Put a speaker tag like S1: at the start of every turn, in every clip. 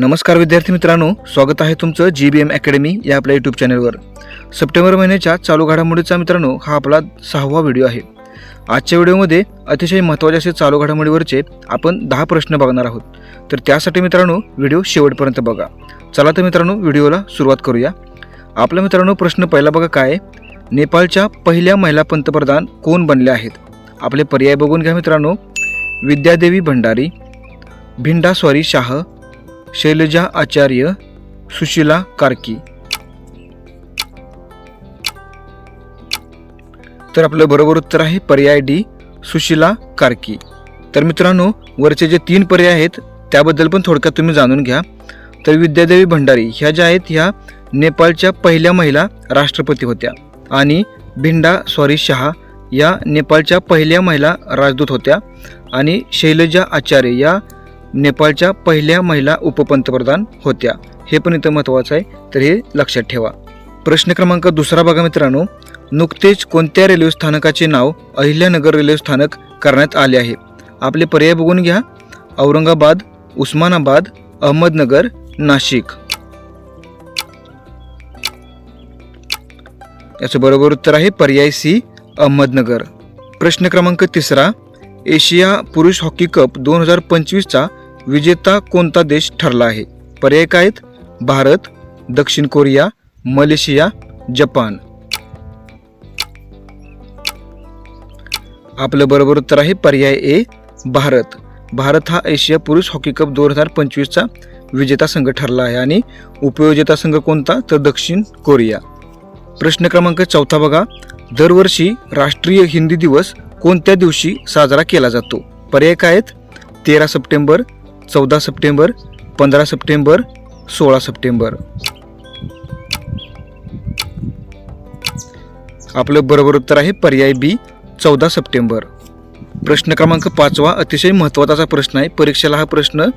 S1: नमस्कार विद्यार्थी मित्रांनो स्वागत आहे तुमचं जी बी एम अकॅडमी या आपल्या यूट्यूब चॅनलवर सप्टेंबर महिन्याच्या चालू घडामोडीचा मित्रांनो हा आपला सहावा व्हिडिओ आहे. आजच्या व्हिडिओमध्ये अतिशय महत्त्वाचे असे चालू घडामोडीवरचे आपण दहा प्रश्न बघणार आहोत. तर त्यासाठी मित्रांनो व्हिडिओ शेवटपर्यंत बघा. चला तर मित्रांनो व्हिडिओला सुरुवात करूया. आपला मित्रांनो प्रश्न पहिला बघा काय नेपाळच्या पहिल्या महिला पंतप्रधान कोण बनल्या आहेत? आपले पर्याय बघून घ्या मित्रांनो. विद्यादेवी भंडारी भिंडा स्वारी शाह शैलजा आचार्य सुशीला कार्की. तर आपलं बरोबर उत्तर आहे पर्याय डी सुशीला कार्की. तर मित्रांनो वरचे जे तीन पर्याय आहेत त्याबद्दल पण थोडक्यात तुम्ही जाणून घ्या. तर विद्यादेवी भंडारी ह्या ज्या आहेत ह्या नेपाळच्या पहिल्या महिला राष्ट्रपती होत्या. आणि भिंडा सॉरी शहा या नेपाळच्या पहिल्या महिला राजदूत होत्या. आणि शैलजा आचार्य या नेपाळच्या पहिल्या महिला उपपंतप्रधान होत्या. हे पण इथं महत्त्वाचं आहे तर हे लक्षात ठेवा. प्रश्न क्रमांक दुसरा बघा मित्रांनो. नुकतेच कोणत्या रेल्वे स्थानकाचे नाव अहिल्यानगर रेल्वे स्थानक करण्यात आले आहे? आपले पर्याय बघून घ्या. औरंगाबाद उस्मानाबाद अहमदनगर नाशिक. याचं बरोबर उत्तर आहे पर्याय सी अहमदनगर. प्रश्न क्रमांक तिसरा. एशिया पुरुष हॉकी कप दोन हजार पंचवीसचा विजेता कोणता देश ठरला आहे? पर्याय काय आहेत भारत दक्षिण कोरिया मलेशिया जपान. आपलं बरोबर उत्तर आहे पर्याय ए भारत. भारत हा एशिया पुरुष हॉकी कप दोन हजार पंचवीसचा विजेता संघ ठरला आहे आणि उपविजेता संघ कोणता? तर दक्षिण कोरिया. प्रश्न क्रमांक चौथा बघा. दरवर्षी राष्ट्रीय हिंदी दिवस कोणत्या दिवशी साजरा केला जातो? पर्याय काय आहेत? तेरा सप्टेंबर चौदा सप्टेंबर पंधरा सप्टेंबर सोळा सप्टेंबर. आपलं बरोबर उत्तर आहे पर्याय बी चौदा सप्टेंबर. प्रश्न क्रमांक पाचवा अतिशय महत्त्वाचा प्रश्न आहे. परीक्षेला हा प्रश्न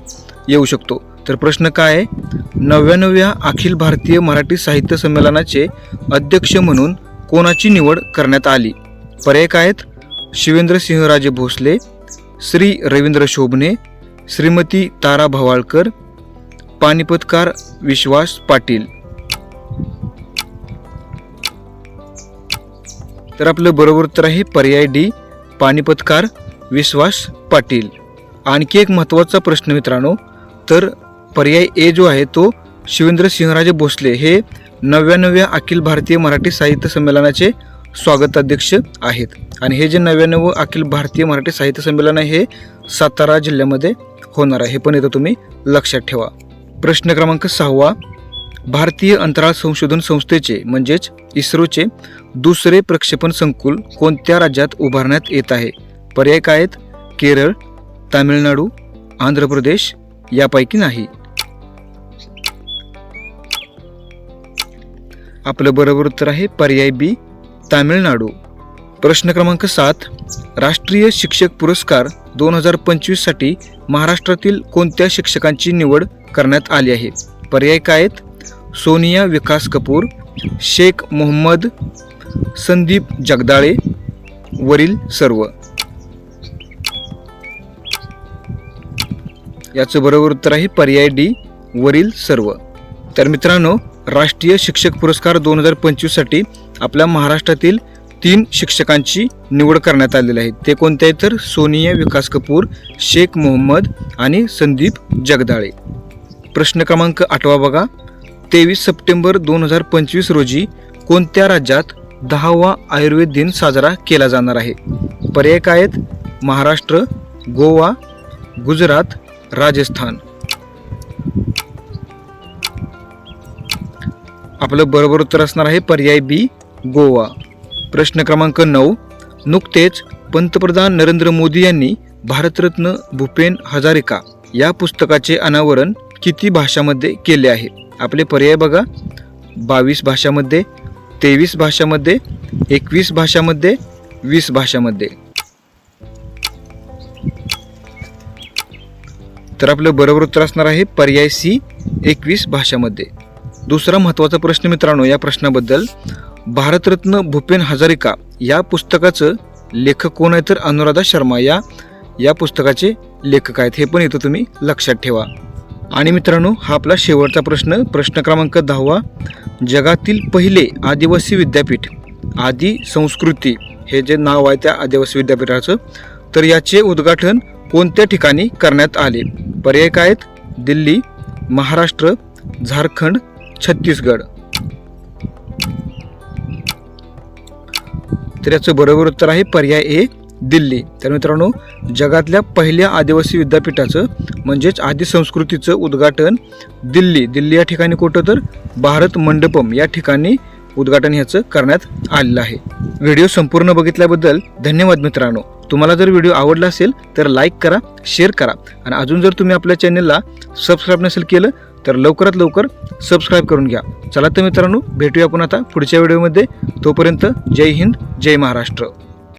S1: येऊ शकतो. तर प्रश्न काय आहे? नव्याण्णव्या अखिल भारतीय मराठी साहित्य संमेलनाचे अध्यक्ष म्हणून कोणाची निवड करण्यात आली? पर्याय काय आहेत? शिवेंद्र सिंहराजे भोसले श्री रवींद्र शोभणे श्रीमती तारा भवाळकर पानिपतकार विश्वास पाटील. तर आपलं बरोबर उत्तर आहे पर्याय डी पानिपतकार विश्वास पाटील. आणखी एक महत्त्वाचा प्रश्न मित्रांनो तर पर्याय ए जो आहे तो शिवेंद्र सिंहराजे भोसले हे नव्याण्णव्या अखिल भारतीय मराठी साहित्य संमेलनाचे स्वागताध्यक्ष आहेत. आणि हे जे नव्याण्णव अखिल भारतीय मराठी साहित्य संमेलन आहे हे सातारा जिल्ह्यामध्ये होणार आहे. हे पण इथं तुम्ही लक्षात ठेवा. प्रश्न क्रमांक सहावा. भारतीय अंतराळ संशोधन संस्थेचे म्हणजेच इस्रोचे दुसरे प्रक्षेपण संकुल कोणत्या राज्यात उभारण्यात येत आहे? पर्याय काय आहेत? केरळ तामिळनाडू आंध्र प्रदेश यापैकी नाही. आपलं बरोबर उत्तर आहे पर्याय बी तामिळनाडू. प्रश्न क्रमांक सात. राष्ट्रीय शिक्षक पुरस्कार दोन हजार पंचवीससाठी महाराष्ट्रातील कोणत्या शिक्षकांची निवड करण्यात आली आहे? पर्याय काय आहेत? सोनिया विकास कपूर शेख मोहम्मद संदीप जगदाळे वरील सर्व. याचं बरोबर उत्तर आहे पर्याय डी वरील सर्व. तर मित्रांनो राष्ट्रीय शिक्षक पुरस्कार दोन हजार पंचवीससाठी आपल्या महाराष्ट्रातील तीन शिक्षकांची निवड करण्यात आलेली आहे. ते कोणते आहेत तर सोनिया विकास कपूर शेख मोहम्मद आणि संदीप जगदाळे. प्रश्न क्रमांक आठवा बघा. तेवीस सप्टेंबर दोन हजार पंचवीस रोजी कोणत्या राज्यात दहावा आयुर्वेद दिन साजरा केला जाणार आहे? पर्याय काय आहेत? महाराष्ट्र गोवा गुजरात राजस्थान. आपलं बरोबर उत्तर असणार आहे पर्याय बी गोवा. प्रश्न क्रमांक नऊ नुकतेच पंतप्रधान नरेंद्र मोदी यांनी भारतरत्न भूपेन हजारिका या पुस्तकाचे अनावरण किती भाषामध्ये केले आहे? आपले पर्याय बघा. बावीस भाषामध्ये तेवीस भाषामध्ये एकवीस भाषामध्ये वीस भाषामध्ये. तर आपलं बरोबर उत्तर असणार आहे पर्याय सी एकवीस भाषामध्ये. दुसरा महत्त्वाचा प्रश्न मित्रांनो या प्रश्नाबद्दल भारतरत्न भूपेन हजारिका या पुस्तकाचं लेखक कोण आहे तर अनुराधा शर्मा या या पुस्तकाचे लेखक आहेत हे पण इथं तुम्ही लक्षात ठेवा. आणि मित्रांनो हा आपला शेवटचा प्रश्न प्रश्न क्रमांक दहावा. जगातील पहिले आदिवासी विद्यापीठ आदि संस्कृती हे जे नाव आहे त्या आदिवासी विद्यापीठाचं तर याचे उद्घाटन कोणत्या ठिकाणी करण्यात आले? पर्याय काय आहेत? दिल्ली महाराष्ट्र झारखंड छत्तीसगड. तर याचं बरोबर उत्तर आहे पर्याय ए दिल्ली. तर मित्रांनो जगातल्या पहिल्या आदिवासी विद्यापीठाचं म्हणजेच आदि संस्कृतीचं उद्घाटन दिल्ली. दिल्ली या ठिकाणी कुठं तर? भारत मंडपम या ठिकाणी उद्घाटन ह्याचं करण्यात आलेलं आहे. व्हिडिओ संपूर्ण बघितल्याबद्दल धन्यवाद मित्रांनो. तुम्हाला जर व्हिडिओ आवडला असेल तर लाईक करा शेअर करा. आणि अजून जर तुम्ही आपल्या चॅनलला सबस्क्राईब नसेल केलं तर लवकरात लवकर सबस्क्राईब करून घ्या. चला तर मित्रांनो भेटूया आपण आता पुढच्या व्हिडिओमध्ये तोपर्यंत जय हिंद जय महाराष्ट्र.